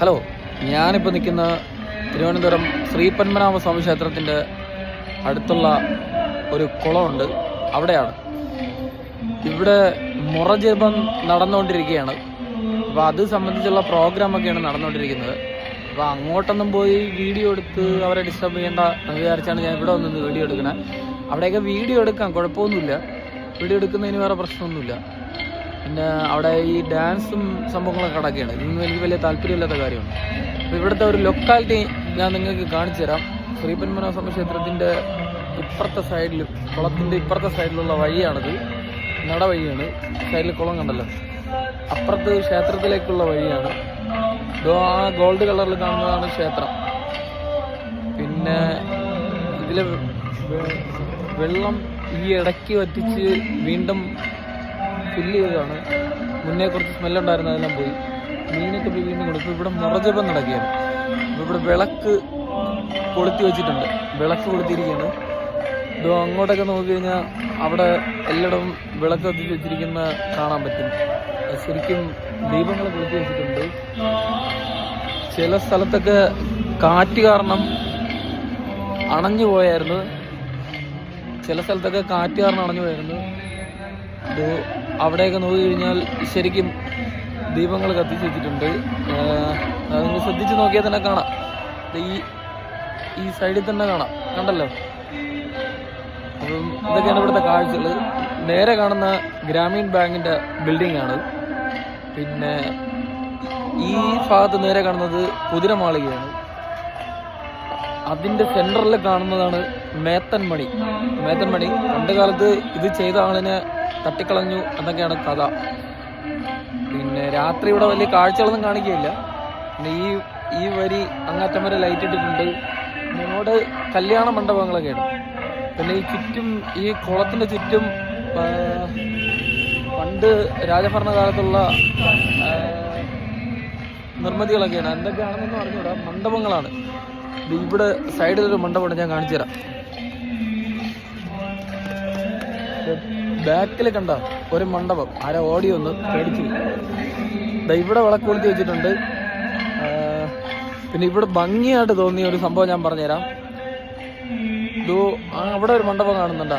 Hello ഞാനിപ്പോൾ നിൽക്കുന്ന തിരുവനന്തപുരം ശ്രീ പത്മനാഭ സ്വാമി ക്ഷേത്രത്തിന്റെ അടുത്തുള്ള ഒരു കുളമുണ്ട്. അവിടെയാണ്. ഇവിടെ മുറജപം നടന്നുകൊണ്ടിരിക്കുകയാണ്. അപ്പോൾ അത് സംബന്ധിച്ചുള്ള പ്രോഗ്രാമൊക്കെയാണ് നടന്നുകൊണ്ടിരിക്കുന്നത്. അപ്പോൾ അങ്ങോട്ടൊന്നും പോയി വീഡിയോ എടുത്ത് അവരെ ഡിസ്റ്റർബ് ചെയ്യേണ്ട എന്ന് വിചാരിച്ചാണ് ഞാൻ ഇവിടെ വന്നത് വീഡിയോ എടുക്കണേ. അവിടെയൊക്കെ വീഡിയോ എടുക്കാം കുഴപ്പമൊന്നുമില്ല. വീഡിയോ എടുക്കുന്നതിന് വേറെ പ്രശ്നമൊന്നുമില്ല. പിന്നെ അവിടെ ഈ ഡാൻസും സംഭവങ്ങളൊക്കെ കിടക്കുകയാണ് ഇതൊന്നും എനിക്ക് വലിയ താല്പര്യമില്ലാത്ത കാര്യമാണ്. അപ്പോൾ ഇവിടുത്തെ ഒരു ലൊക്കാലിറ്റി ഞാൻ നിങ്ങൾക്ക് കാണിച്ചു തരാം. ശ്രീപന്മനോസമ ക്ഷേത്രത്തിന്റെ ഇപ്പുറത്തെ സൈഡിൽ കുളത്തിന്റെ ഇപ്പുറത്തെ സൈഡിലുള്ള വഴിയാണത്. നട വഴിയാണ് സൈഡിൽ കുളം കണ്ടല്ലോ. അപ്പുറത്ത് ക്ഷേത്രത്തിലേക്കുള്ള വഴിയാണ്. ആ ഗോൾഡ് കളറിൽ കാണുന്നതാണ് ക്ഷേത്രം. പിന്നെ ഇതിൽ വെള്ളം ഈ ഇടയ്ക്ക് വറ്റിച്ച് വീണ്ടും ഫില്ല് ചെയ്തതാണ്. മുന്നേ കുറച്ച് സ്മെല്ലുണ്ടായിരുന്നു അതെല്ലാം പോയി. മീനൊക്കെ പോയി വീണ്ടും കൊടുത്തു. ഇവിടെ മുറജപം നടക്കുകയാണ്. ഇവിടെ വിളക്ക് കൊളുത്തി വെച്ചിട്ടുണ്ട്. വിളക്ക് കൊളുത്തിയിരിക്കുകയാണ്. ഇതോ അങ്ങോട്ടൊക്കെ നോക്കി കഴിഞ്ഞാൽ അവിടെ എല്ലായിടവും വിളക്ക് കത്തിച്ച് വെച്ചിരിക്കുന്ന കാണാൻ പറ്റും. ശരിക്കും ദീപങ്ങൾ കൊളുത്തി വെച്ചിട്ടുണ്ട്. ചില സ്ഥലത്തൊക്കെ കാറ്റ് കാരണം അണഞ്ഞു പോയായിരുന്നു. ചില സ്ഥലത്തൊക്കെ കാറ്റ് കാരണം അണഞ്ഞു പോയായിരുന്നു. അവിടെയൊക്കെ നോക്കി കഴിഞ്ഞാൽ ശരിക്കും ദീപങ്ങൾ കത്തിച്ച് വെച്ചിട്ടുണ്ട് നിങ്ങൾ ശ്രദ്ധിച്ച് നോക്കിയാൽ തന്നെ കാണാം. ഈ ഈ സൈഡിൽ തന്നെ കാണാം. കണ്ടല്ലോ? ഇതൊക്കെയാണ് ഇവിടുത്തെ കാഴ്ചകൾ. നേരെ കാണുന്ന ഗ്രാമീൺ ബാങ്കിന്റെ ബിൽഡിംഗ് ആണ്. പിന്നെ ഈ ഭാഗത്ത് നേരെ കാണുന്നത് കുതിരമാളികയാണ്. അതിന്റെ സെന്ററിൽ കാണുന്നതാണ് മേത്തൻമണി. മേത്തൻമണി മേത്തൻ മണി പണ്ട് കാലത്ത് ഇത് ചെയ്ത ആളിനെ തട്ടിക്കളഞ്ഞു എന്നൊക്കെയാണ് കഥ. പിന്നെ രാത്രി ഇവിടെ വലിയ കാഴ്ചകളൊന്നും കാണിക്കുകയില്ല. പിന്നെ ഈ ഈ വരി അങ്ങാറ്റം വരെ ലൈറ്റ് ഇട്ടിട്ടുണ്ട്. മുന്നോട്ട് കല്യാണ മണ്ഡപങ്ങളൊക്കെയാണ് പിന്നെ ഈ ചുറ്റും ഈ കുളത്തിന്റെ ചുറ്റും പണ്ട് രാജഭരണകാലത്തുള്ള നിർമ്മിതികളൊക്കെയാണ് എന്തൊക്കെയാണെന്നൊന്നും അറിഞ്ഞൂടാ മണ്ഡപങ്ങളാണ്. ഇവിടെ സൈഡിലൊരു മണ്ഡപമാണ് ഞാൻ കാണിച്ചു തരാം. ബാക്കിൽ കണ്ട ഒരു മണ്ഡപം. ആരാ ഓടി ഒന്ന് പേടിച്ചു ഇവിടെ വിളക്ക് കൊളുത്തി വെച്ചിട്ടുണ്ട്. പിന്നെ ഇവിടെ ഭംഗിയായിട്ട് തോന്നിയ ഒരു സംഭവം ഞാൻ പറഞ്ഞുതരാം. ഇതോ അവിടെ ഒരു മണ്ഡപം കാണുന്നുണ്ടാ.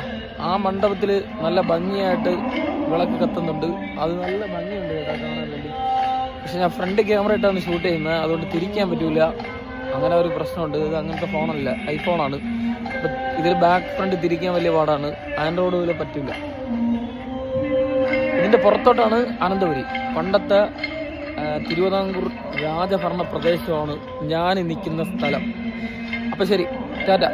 ആ മണ്ഡപത്തിൽ നല്ല ഭംഗിയായിട്ട് വിളക്ക് കത്തുന്നുണ്ട്. അത് നല്ല ഭംഗിയുണ്ട് കേട്ടോ കാണാൻ വേണ്ടി. പക്ഷെ ഞാൻ ഫ്രണ്ട് ക്യാമറ ഇട്ടാണ് ഷൂട്ട് ചെയ്യുന്നത്. അതുകൊണ്ട് തിരിക്കാൻ പറ്റൂല. അങ്ങനെ ഒരു പ്രശ്നമുണ്ട്. ഇത് അങ്ങനത്തെ ഫോണല്ല ഐഫോണാണ്. ഇതിൽ ബാക്ക് ഫ്രണ്ട് തിരിക്കാൻ വലിയ പാടാണ്. ആൻഡ്രോയിഡ് പോലെ പറ്റില്ല ഇതിന്റെ പുറത്തോട്ടാണ് അനന്തപുരി. പണ്ടത്തെ തിരുവിതാംകൂർ രാജഭരണ പ്രദേശമാണ് ഞാൻ നിൽക്കുന്ന സ്ഥലം. അപ്പം ശരി ടാറ്റ.